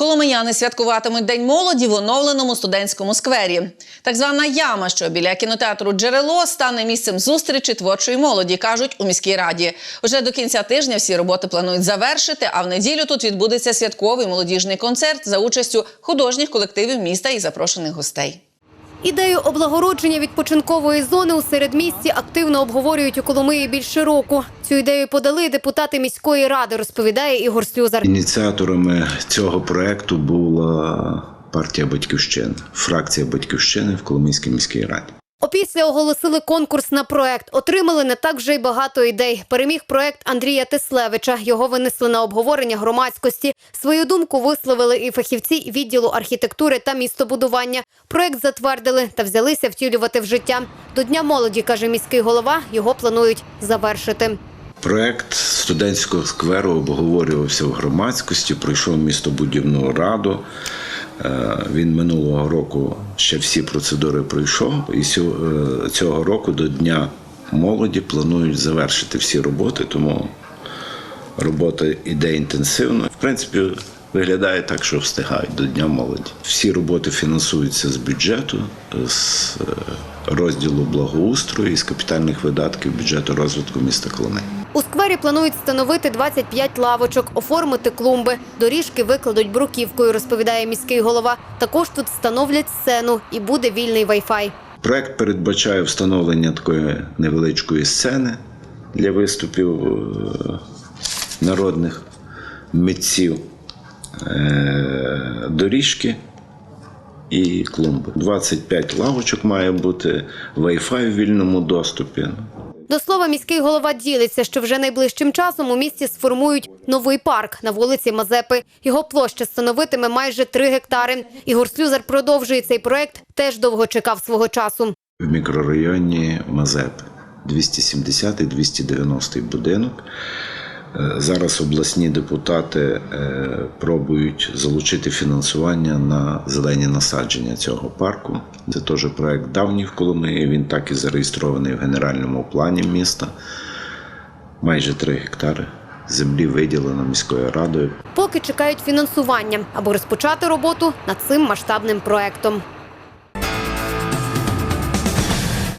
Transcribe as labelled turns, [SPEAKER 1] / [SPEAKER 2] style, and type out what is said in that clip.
[SPEAKER 1] Коломияни святкуватимуть День молоді в оновленому студентському сквері. Так звана яма, що біля кінотеатру Джерело стане місцем зустрічі творчої молоді, кажуть у міській раді. Вже до кінця тижня всі роботи планують завершити. А в неділю тут відбудеться святковий молодіжний концерт за участю художніх колективів міста і запрошених гостей.
[SPEAKER 2] Ідею облагородження відпочинкової зони у середмісті активно обговорюють у Коломиї більше року. Цю ідею подали депутати міської ради, розповідає Ігор Слюзар.
[SPEAKER 3] Ініціаторами цього проекту була партія Батьківщина, фракція Батьківщини в Коломийській міській раді.
[SPEAKER 2] Опісля оголосили конкурс на проект. Отримали не так вже й багато ідей. Переміг проект Андрія Тислевича. Його винесли на обговорення громадськості. Свою думку висловили і фахівці відділу архітектури та містобудування. Проект затвердили та взялися втілювати в життя. До Дня молоді, каже міський голова, його планують завершити.
[SPEAKER 3] Проект студентського скверу обговорювався в громадськості, пройшов містобудівну раду. Е, Він минулого року ще всі процедури пройшов, і е, цього року до Дня молоді планують завершити всі роботи, тому робота йде інтенсивно. В принципі, виглядає так, що встигають до Дня молоді. Всі роботи фінансуються з бюджету, з е, розділу благоустрою і з капітальних видатків бюджету розвитку міста Коломиї.
[SPEAKER 2] У сквері планують встановити 25 лавочок, оформити клумби. Доріжки викладуть бруківкою, розповідає міський голова. Також тут встановлять сцену і буде вільний вайфай.
[SPEAKER 3] Проект передбачає встановлення такої невеличкої сцени для виступів е, народних митців, доріжки і клумби. 25 лавочок має бути, Wi-Fi в вільному доступі.
[SPEAKER 2] До слова, міський голова ділиться, що вже найближчим часом у місті сформують новий парк на вулиці Мазепи. Його площа становитиме майже 3 гектари. Ігор Слюзар продовжує цей проект. Теж довго чекав свого часу.
[SPEAKER 3] в мікрорайоні Мазеп 270 290 будинок. Е, Зараз обласні депутати е, пробують залучити фінансування на зелені насадження цього парку. Це теж проект давній в Коломиї. Він так і зареєстрований в генеральному плані міста. Майже 3 гектари землі виділено міською радою.
[SPEAKER 2] Поки чекають фінансування, аби розпочати роботу над цим масштабним проектом.